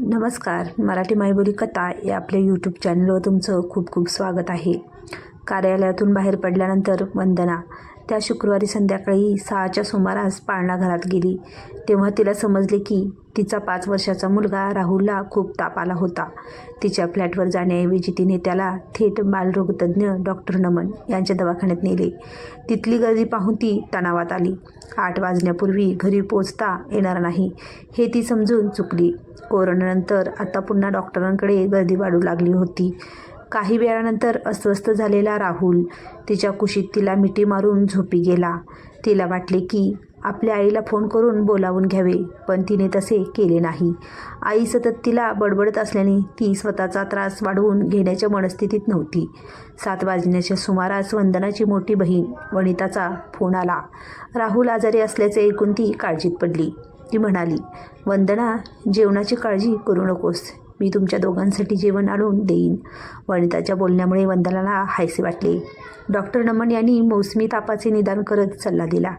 नमस्कार मराठी मायबोली कथा या आपल्या यूट्यूब चॅनलवर तुमचं खूप खूप स्वागत आहे. कार्यालयातून बाहेर पडल्यानंतर वंदना. त्या शुक्रवारी संध्याकाळी सहाच्या सुमारास पाळणा घरात गेली. तेव्हा तिला समजले की तिचा पाच वर्षाचा मुलगा राहुलला खूप ताप आला होता. तिच्या फ्लॅटवर जाण्याऐवजी तिने त्याला थेट बालरोगतज्ञ डॉक्टर नमन यांच्या दवाखान्यात नेले. तिथली गर्दी पाहून ती तणावात आली. आठ वाजण्यापूर्वी घरी पोचता येणार नाही हे ती समजून चुकली. कोरोनानंतर आता पुन्हा डॉक्टरांकडे गर्दी वाढू लागली होती. काही वेळानंतर अस्वस्थ झालेला राहुल तिच्या कुशीत तिला मिठी मारून झोपी गेला. तिला वाटले की आपल्या आईला फोन करून बोलावून घ्यावे पण तिने तसे केले नाही. आई सतत तिला बडबडत असल्याने ती स्वतःचा त्रास वाढवून घेण्याच्या मनस्थितीत नव्हती. सात वाजण्याच्या सुमारास वंदनाची मोठी बहीण वनिताचा फोन आला. राहुल आजारी असल्याचे ऐकून ती काळजीत पडली. ती म्हणाली वंदना जेवणाची काळजी करू नकोस. मी तुमच्या दोघांसाठी जेवण आणून देईन. वनिताच्या बोलण्यामुळे वंदनाला हायसे वाटले. डॉक्टर नमन यांनी मौसमी तापाचे निदान करत सल्ला दिला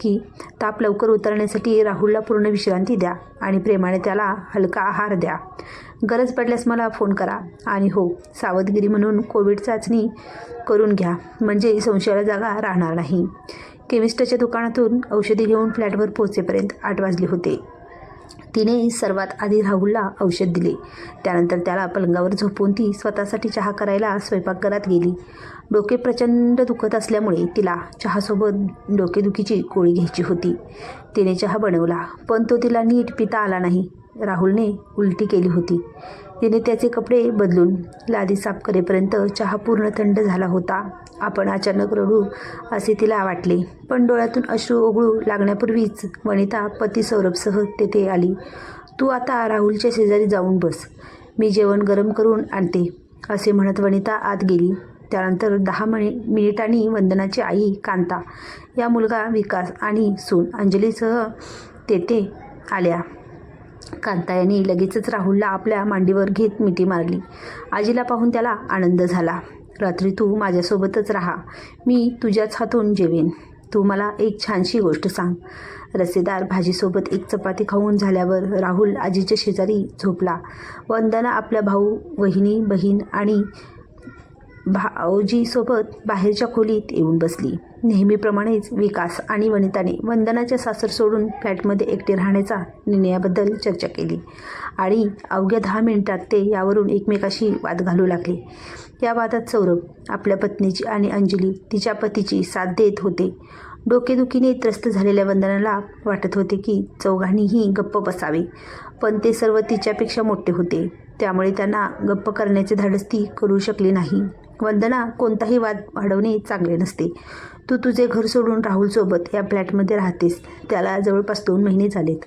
की ताप लवकर उतरण्यासाठी राहुलला पूर्ण विश्रांती द्या आणि प्रेमाने त्याला हलका आहार द्या. गरज पडल्यास मला फोन करा आणि हो सावधगिरी म्हणून कोविड चाचणी करून घ्या. म्हणजे संशयाला जागा राहणार नाही. केमिस्टच्या दुकानातून औषधी घेऊन फ्लॅटवर पोहोचेपर्यंत आठ वाजले होते. तिने सर्वात आधी राहुलला औषध दिले. त्यानंतर त्याला पलंगावर झोपून ती स्वतःसाठी चहा करायला स्वयंपाकघरात गेली. डोके प्रचंड दुखत असल्यामुळे तिला चहासोबत डोकेदुखीची गोळी घ्यायची होती. तिने चहा बनवला पण तो तिला नीट पिता आला नाही. राहुलने उलटी केली होती. तिने त्याचे कपडे बदलून लादी साफ करेपर्यंत चहा पूर्ण थंड झाला होता. आपण अचानक रडू असे तिला वाटले. पण डोळ्यातून अश्रू ओघळू लागण्यापूर्वीच वनिता पती सौरभसह तेथे आली. तू आता राहुलच्या शेजारी जाऊन बस. मी जेवण गरम करून आणते असे म्हणत वनिता आत गेली. त्यानंतर दहा मिनि मिनिटांनी वंदनाची आई कांता या मुलगा विकास आणि सून अंजलीसह तेथे आल्या. कांता यांनी लगेचच राहुलला आपल्या मांडीवर घेत मिठी मारली. आजीला पाहून त्याला आनंद झाला. रात्री तू माझ्यासोबतच राहा. मी तुझ्याच हातून जेवेन. तू मला एक छानशी गोष्ट सांग. रसेदार भाजीसोबत एक चपाती खाऊन झाल्यावर राहुल आजीच्या शेजारी झोपला. वंदना आपल्या भाऊ वहिनी बहीण आणि भाऊजीसोबत बाहेरच्या खोलीत येऊन बसली. नेहमीप्रमाणेच विकास आणि वनिताने वंदनाच्या सासर सोडून फ्लॅटमध्ये एकटे राहण्याचा निर्णयाबद्दल चर्चा केली आणि अवघ्या दहा मिनिटात ते यावरून एकमेकाशी वाद घालू लागले. या वादात सौरभ आपल्या पत्नीची आणि अंजली तिच्या पतीची साथ देत होते. डोकेदुखीने त्रस्त झालेल्या वंदनाला वाटत होते की चौघांनीही गप्प बसावे पण ते सर्व तिच्यापेक्षा मोठे होते. त्यामुळे त्यांना गप्प करण्याचे धाडस ती करू शकली नाही. वंदना कोणताही वाद वाढवणे चांगले नसते. तू तुझे घर सोडून राहुलसोबत या फ्लॅटमध्ये राहतेस. त्याला जवळपास दोन महिने झालेत.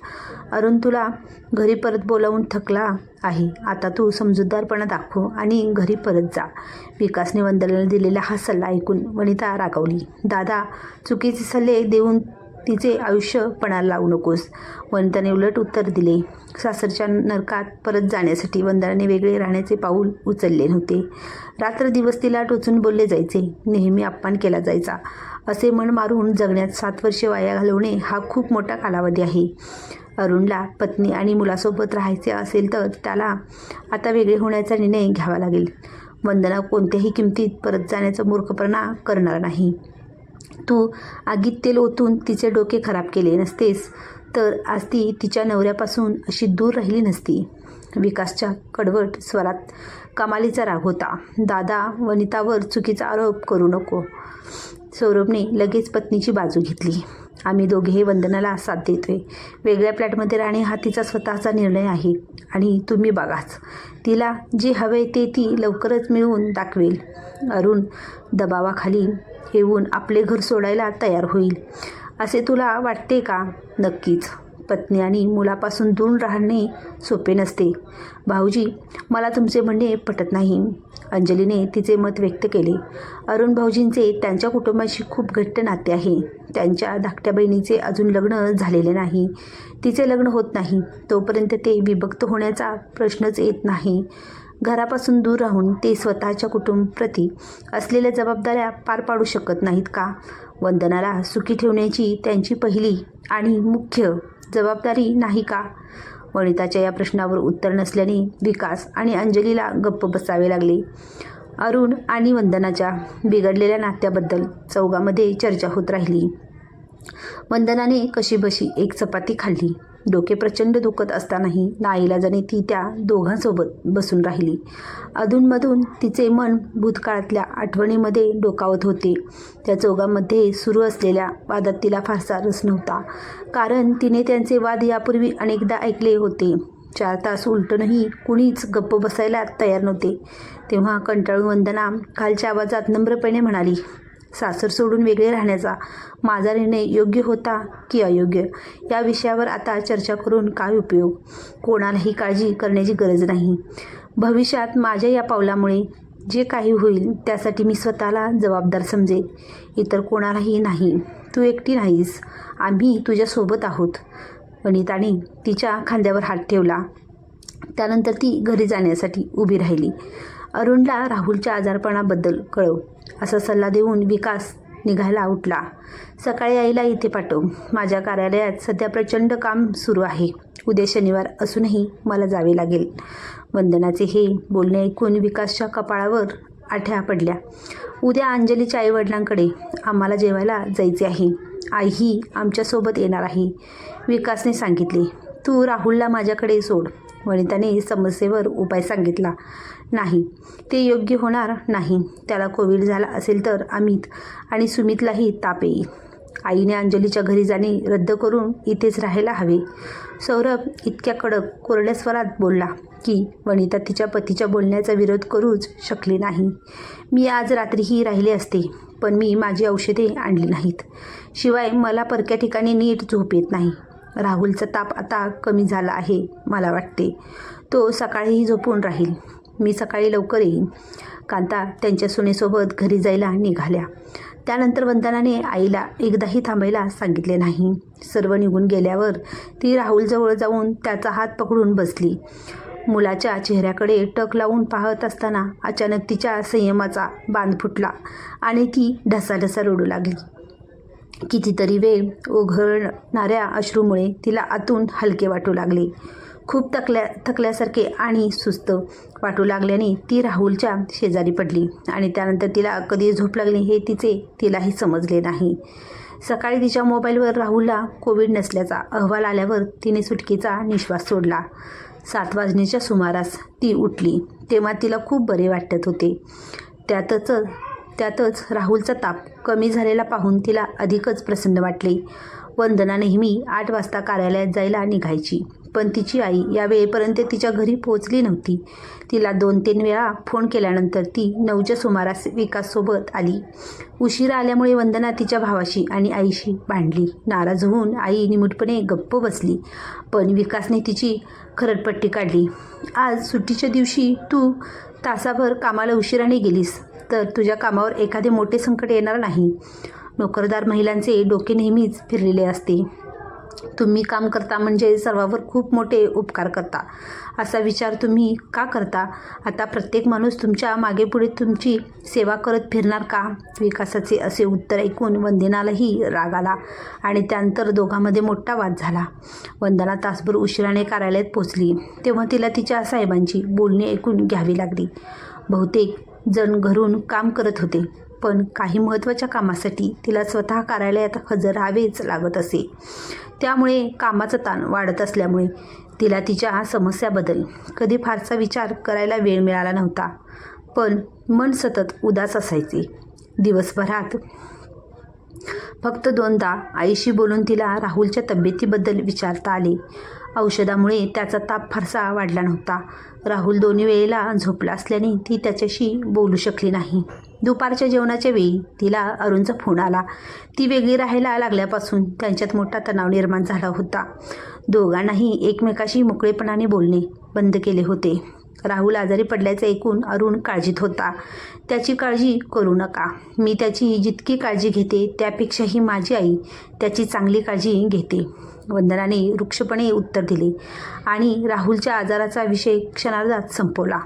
अरुण तुला घरी परत बोलावून थकला आहे. आता तू समजूतदारपणा दाखव आणि घरी परत जा. विकासने वंदनाला दिलेला हा सल्ला ऐकून वनिता रागावली. दादा चुकीचे सल्ले देऊन तिचे आयुष्य पणाला लावू नकोस. वनिताने उलट उत्तर दिले. सासरच्या नरकात परत जाण्यासाठी वंदनाने वेगळे राहण्याचे पाऊल उचलले नव्हते. रात्र दिवस तिला टोचून बोलले जायचे. नेहमी अपमान केला जायचा. असे मन मारून जगण्यात सात वर्षे वाया घालवणे हा खूप मोठा कालावधी आहे. अरुणला पत्नी आणि मुलासोबत राहायचे असेल तर त्याला आता वेगळे होण्याचा निर्णय घ्यावा लागेल. वंदना कोणत्याही किमतीत परत जाण्याचा मूर्खपणा करणार नाही. तू आगीत तेल ओतून तिचे डोके खराब केले नसतेस तर आज ती तिच्या नवऱ्यापासून अशी दूर राहिली नसती. विकासच्या कडवट स्वरात कमालीचा राग होता. दादा वनितावर चुकीचा आरोप करू नको. सौरभने लगेच पत्नीची बाजू घेतली. आम्ही दोघेही वंदनाला साथ देतोय. वेगळ्या फ्लॅटमध्ये राहणे हा तिचा स्वतःचा निर्णय आहे. आणि तुम्ही बघाच तिला जे हवे ते ती लवकरच मिळवून दाखवेल. अरुण दबावाखाली येऊन आपले घर सोडायला तयार होईल. असे तुला वाटते का? नक्कीच. पत्नी आणि मुलापासून दूर राहणे सोपे नसते. भाऊजी मला तुमचे म्हणणे पटत नाही. अंजलीने तिचे मत व्यक्त केले. अरुण भाऊजींचे त्यांच्या कुटुंबाशी खूप घट्ट नाते आहे. त्यांच्या धाकट्या बहिणीचे अजून लग्न झालेले नाही. तिचे लग्न होत नाही. तोपर्यंत ते विभक्त होण्याचा प्रश्नच येत नाही. घरापासून दूर राहून ते स्वतःच्या कुटुंबप्रती असलेल्या जबाबदाऱ्या पार पाडू शकत नाहीत का? वंदनाला सुखी ठेवण्याची त्यांची पहिली आणि मुख्य जबाबदारी नाही का? वनिताच्या या प्रश्नावर उत्तर नसल्याने विकास आणि अंजलीला गप्प बसावे लागले. अरुण आणि वंदनाच्या बिघडलेल्या नात्याबद्दल चौघामध्ये चर्चा होत राहिली. वंदनाने कशीबशी एक चपाती खाल्ली. डोके प्रचंड दुखत असतानाही नाईलाजाने ती त्या दोघांसोबत बसून राहिली. अधूनमधून तिचे मन भूतकाळातल्या आठवणीमध्ये डोकावत होते. त्या चौघांमध्ये सुरू असलेल्या वादात तिला फारसा रस नव्हता. कारण तिने त्यांचे वाद यापूर्वी अनेकदा ऐकले होते. चार तास उलटूनही कुणीच गप्प बसायला तयार नव्हते. तेव्हा कंटाळून वंदना खालच्या आवाजात नम्रपणे म्हणाली सासर सोडून वेगळे राहण्याचा माझा निर्णय योग्य होता की अयोग्य? या विषयावर आता चर्चा करून काय उपयोग? कोणालाही काळजी करण्याची गरज नाही. भविष्यात माझ्या या पावलामुळे जे काही होईल त्यासाठी मी स्वतःला जबाबदार समजेन. इतर कोणालाही नाही. तू एकटी नाहीस. आम्ही तुझ्यासोबत आहोत. वनिताने तिच्या खांद्यावर हात ठेवला. त्यानंतर ती घरी जाण्यासाठी उभी राहिली. अरुणला राहुलच्या आजारपणाबद्दल कळव असा सल्ला देऊन विकास निघायला उठला. सकाळी आईला इथे पाठव. माझ्या कार्यालयात सध्या प्रचंड काम सुरू आहे. उद्या शनिवार असूनही मला जावे लागेल. वंदनाचे हे बोलणे ऐकून विकासच्या कपाळावर आठ्या पडल्या. उद्या अंजलीच्या आईवडिलांकडे आम्हाला जेवायला जायचे आहे. आईही आमच्यासोबत येणार आहे. विकासने सांगितले तू राहुलला माझ्याकडे सोड. वनिताने समस्येवर उपाय सांगितला नाही. ते योग्य होणार नाही. त्याला कोविड झाला असेल तर अमित आणि सुमितलाही ताप येईल. आईने अंजलीच्या घरी जाणे रद्द करून इथेच राहायला हवे. सौरभ इतक्या कडक कोरड्या स्वरात बोलला की वनिता तिच्या पतीच्या बोलण्याचा विरोध करूच शकली नाही. मी आज रात्रीही राहिले असते पण मी माझी औषधे आणली नाहीत. शिवाय मला परक्या ठिकाणी नीट झोप येत नाही. राहुलचा ताप आता कमी झाला आहे मला वाटते. तो सकाळीही झोपून राहील. मी सकाळी लवकर येईन. कांता त्यांच्या सुनेसोबत घरी जायला निघाल्या. त्यानंतर वंदनाने आईला एकदाही थांबायला सांगितले नाही. सर्व निघून गेल्यावर ती राहुलजवळ जाऊन त्याचा हात पकडून बसली. मुलाच्या चेहऱ्याकडे टक लावून पाहत असताना अचानक तिच्या संयमाचा बांध फुटला आणि ती ढसाढसा रडू लागली. कितीतरी वेळ ओघळणाऱ्या अश्रूमुळे तिला आतून हलके वाटू लागले. खूप थकल्या थकल्यासारखे आणि सुस्त वाटू लागल्याने ती राहुलच्या शेजारी पडली आणि त्यानंतर तिला कधी झोप लागली हे तिचे तिलाही समजले नाही. सकाळी तिच्या मोबाईलवर राहुलला कोविड नसल्याचा अहवाल आल्यावर तिने सुटकेचा निश्वास सोडला. सात वाजण्याच्या सुमारास ती उठली. तेव्हा तिला खूप बरे वाटत होते. त्यातच त्यातच राहुलचा ताप कमी झालेला पाहून तिला अधिकच प्रसन्न वाटले. वंदना नेहमी आठ वाजता कार्यालयात जायला निघायची. पण तिची आई या वेळेपर्यंत तिच्या घरी पोहोचली नव्हती. तिला दोन तीन वेळा फोन केल्यानंतर ती नऊच्या सुमारास विकाससोबत आली. उशिरा आल्यामुळे वंदना तिच्या भावाशी आणि आईशी भांडली. नाराज होऊन आई निमूटपणे गप्प बसली. पण विकासने तिची खरडपट्टी काढली. आज सुट्टीच्या दिवशी तू तासाभर कामाला उशिराने गेलीस. तर तुझ्या कामावर एखादे मोठे संकट येणार नाही. नोकरदार महिलांचे डोके नेहमीच फिरलेले असते. तुम्ही काम करता म्हणजे सर्वावर खूप मोठे उपकार करता. असा विचार तुम्ही का करता? आता प्रत्येक माणूस तुमच्या मागे पुढे तुमची सेवा करत फिरणार का? विकासाचे असे उत्तर ऐकून वंदनालाही राग आला आणि त्यानंतर दोघांमध्ये मोठा वाद झाला. वंदना तासभर उशिराने कार्यालयात पोचली तेव्हा तिला तिच्या साहेबांची बोलणी ऐकून घ्यावी लागली. बहुतेक जण घरून काम करत होते पण काही महत्त्वाच्या कामासाठी तिला स्वतः कार्यालयात हजर राहावेच लागत असे. त्यामुळे कामाचा ताण वाढत असल्यामुळे तिला तिच्या समस्याबद्दल कधी फारसा विचार करायला वेळ मिळाला नव्हता. पण मन सतत उदास असायचे. दिवसभरात फक्त दोनदा आईशी बोलून तिला राहुलच्या तब्येतीबद्दल विचारता आले. औषधामुळे त्याचा ताप फारसा वाढला नव्हता. राहुल दोन्ही वेळेला झोपला असल्याने ती त्याच्याशी बोलू शकली नाही. दुपारच्या जेवणाच्या वेळी तिला अरुणचा फोन आला. ती वेगळी राहायला लागल्यापासून त्यांच्यात मोठा तणाव निर्माण झाला होता. दोघांनाही एकमेकाशी मोकळेपणाने बोलणे बंद केले होते. राहुल आजारी पडल्याचे ऐकून अरुण काळजीत होता. त्याची काळजी करू नका. मी त्याची जितकी काळजी घेते त्यापेक्षाही माझी आई त्याची चांगली काळजी घेते. वंदनाने वृक्षपणे उत्तर दिले आणि राहुलच्या आजाराचा विषय क्षणार्धात संपवला.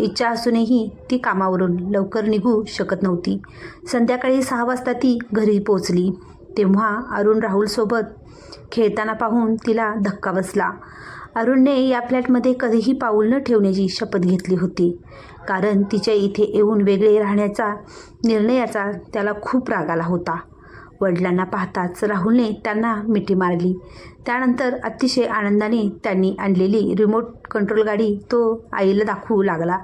इच्छा असूनही ती कामावरून लवकर निघू शकत नव्हती. संध्याकाळी सहा वाजता ती घरी पोचली तेव्हा अरुण राहुलसोबत खेळताना पाहून तिला धक्का बसला. अरुणने या फ्लॅटमध्ये कधीही पाऊल न ठेवण्याची शपथ घेतली होती. कारण तिच्या इथे येऊन वेगळे राहण्याचा निर्णयाचा त्याला खूप राग आला होता. वडिलांना पाहताच राहुलने त्यांना मिठी मारली. त्यानंतर अतिशय आनंदाने त्यांनी आणलेली रिमोट कंट्रोल गाडी तो आईला दाखवू लागला.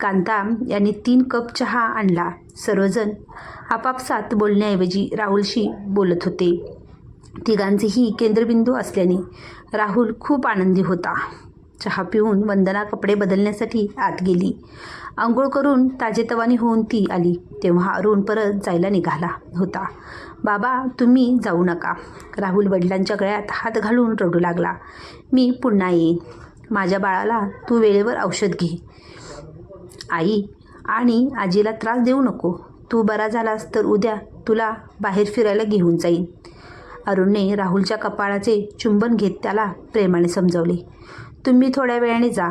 कांता यांनी तीन कप चहा आणला. सर्वजण आपापसात बोलण्याऐवजी राहुलशी बोलत होते. तिघांचेही केंद्रबिंदू असल्याने राहुल खूप आनंदी होता. चहा पिऊन वंदना कपडे बदलण्यासाठी आत गेली. आंघोळ करून ताजेतवानी होऊन ती आली. तेव्हा अरुण परत जायला निघाला होता. बाबा तुम्ही जाऊ नका. राहुल वडिलांच्या गळ्यात हात घालून रडू लागला. मी पुन्हा येईन. माझ्या बाळाला तू वेळेवर औषध घे. आई आणि आजीला त्रास देऊ नको. तू बरा झालास तर उद्या तुला बाहेर फिरायला घेऊन जाईन. अरुणने राहुलच्या कपाळाचे चुंबन घेत त्याला प्रेमाने समजवले. तुम्ही थोड्या वेळाने जा.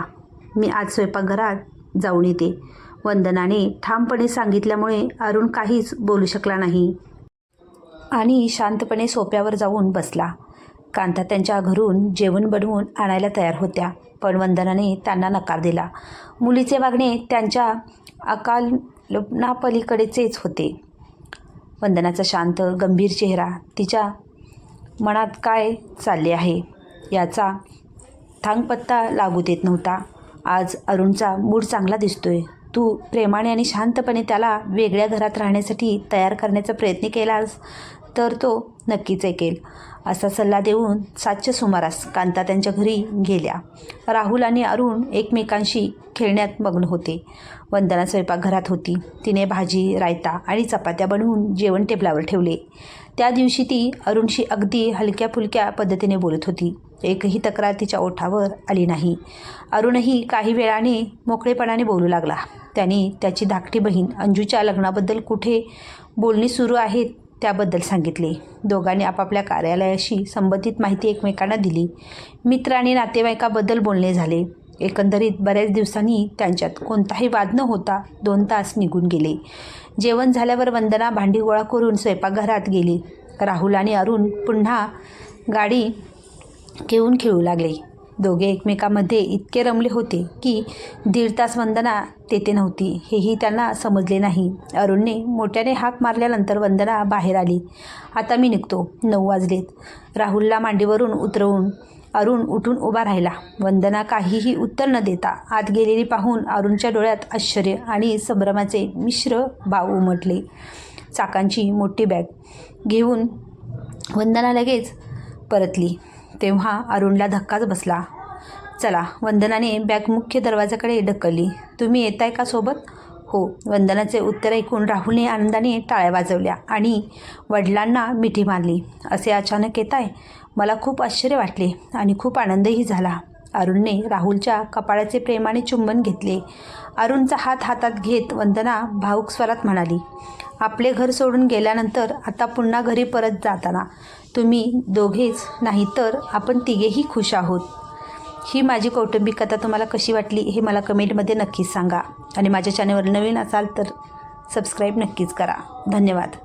मी आज स्वयंपाकघरात जाऊन येते. वंदनाने ठामपणे सांगितल्यामुळे अरुण काहीच बोलू शकला नाही आणि शांतपणे सोप्यावर जाऊन बसला. कांता त्यांच्या घरून जेवण बनवून आणायला तयार होत्या पण वंदनाने त्यांना नकार दिला. मुलीचे वागणे त्यांच्या अकालपलीकडेचेच होते. वंदनाचा शांत गंभीर चेहरा तिच्या मनात काय चालले आहे याचा थांगपत्ता लागू देत नव्हता. आज अरुणचा मूड चांगला दिसतोय. तू प्रेमाने आणि शांतपणे त्याला वेगळ्या घरात राहण्यासाठी तयार करण्याचा प्रयत्न केलास तर तो नक्कीच ऐकेल असा सल्ला देऊन सातच्या सुमारास कांता त्यांच्या घरी गेल्या. राहुल आणि अरुण एकमेकांशी खेळण्यात मग्न होते. वंदना स्वयंपाकघरात होती. तिने भाजी रायता आणि चपात्या बनवून जेवण टेबलावर ठेवले. त्या दिवशी ती अरुणशी अगदी हलक्या फुलक्या पद्धतीने बोलत होती. एकही तक्रार तिच्या ओठावर आली नाही. अरुणही काही वेळाने मोकळेपणाने बोलू लागला. त्याने त्याची धाकटी बहीण अंजूच्या लग्नाबद्दल कुठे बोलणी सुरू आहेत त्याबद्दल सांगितले. दोघांनी आपापल्या कार्यालयाशी संबंधित माहिती एकमेकांना दिली. मित्र आणि नातेवाईकाबद्दल बोलणे झाले. एकंदरीत बऱ्याच दिवसांनी त्यांच्यात कोणताही वाद न होता दोन तास निघून गेले. जेवण झाल्यावर वंदना भांडी गोळा करून स्वयंपाकघरात गेली. राहुल आणि अरुण पुन्हा गाडी घेऊन खेळू लागले. दोघे एकमेकामध्ये इतके रमले होते की दीड तास वंदना तेथे नव्हती. हेही त्यांना समजले नाही. अरुणने मोठ्याने हाक मारल्यानंतर वंदना बाहेर आली. आता मी निघतो. नऊ वाजलेत. राहुलला मांडीवरून उतरवून अरुण उठून उभा राहिला. वंदना काहीही उत्तर न देता आत गेलेली पाहून अरुणच्या डोळ्यात आश्चर्य आणि संभ्रमाचे मिश्र भाव उमटले. चाकांची मोठी बॅग घेऊन वंदना लगेच परतली. तेव्हा अरुणला धक्काच बसला. चला वंदनाने बॅग मुख्य दरवाजाकडे ढकलली. तुम्ही येताय का सोबत? हो. वंदनाचे उत्तर ऐकून राहुलने आनंदाने टाळ्या वाजवल्या आणि वडिलांना मिठी मारली. असे अचानक येत आहे मला खूप आश्चर्य वाटले आणि खूप आनंदही झाला. अरुणने राहुलच्या कपाळाचे प्रेमाने चुंबन घेतले. अरुणचा हात हातात घेत वंदना भाऊक स्वरात म्हणाली आपले घर सोडून गेल्यानंतर आता पुन्हा घरी परत जाताना तुम्ही दोघेच नाही तर आपण तिघेही खुश आहोत. ही माझी कौटुंबिक कथा तुम्हाला कशी वाटली हे मला कमेंटमध्ये नक्कीच सांगा आणि माझ्या चॅनलवर नवीन असाल तर सबस्क्राईब नक्कीच करा. धन्यवाद.